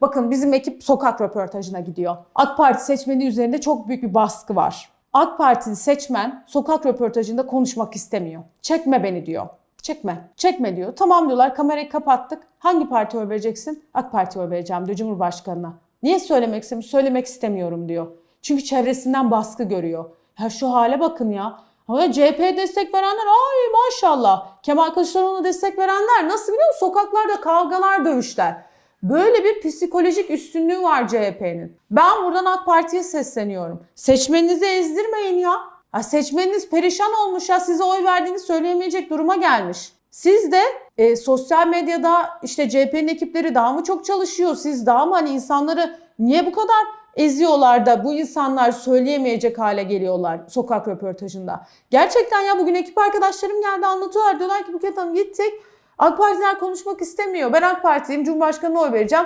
Bakın bizim ekip sokak röportajına gidiyor. AK Parti seçmeni üzerinde çok büyük bir baskı var. AK Partili seçmen sokak röportajında konuşmak istemiyor. Çekme beni diyor. Çekme. Çekme diyor. Tamam diyorlar kamerayı kapattık. Hangi partiye oy vereceksin? AK Parti'ye oy vereceğim diyor Cumhurbaşkanı'na. Niye söylemek istemiyorum? Söylemek istemiyorum diyor. Çünkü çevresinden baskı görüyor. Ya şu hale bakın ya. Ama CHP'ye destek verenler ay maşallah. Kemal Kılıçdaroğlu'na destek verenler nasıl biliyor musun? Sokaklarda kavgalar, dövüşler. Böyle bir psikolojik üstünlüğü var CHP'nin. Ben buradan AK Parti'ye sesleniyorum. Seçmeninizi ezdirmeyin ya. ya. Seçmeniniz perişan olmuş ya size oy verdiğini söyleyemeyecek duruma gelmiş. Siz de e, sosyal medyada işte CHP'nin ekipleri daha mı çok çalışıyor? Siz daha mı hani insanları niye bu kadar eziyorlar da bu insanlar söyleyemeyecek hale geliyorlar sokak röportajında. Gerçekten ya bugün ekip arkadaşlarım geldi anlatıyorlar. Diyorlar ki Buket Hanım gittik. AK Partiler konuşmak istemiyor. Ben AK Parti'yim, Cumhurbaşkanı'na oy vereceğim.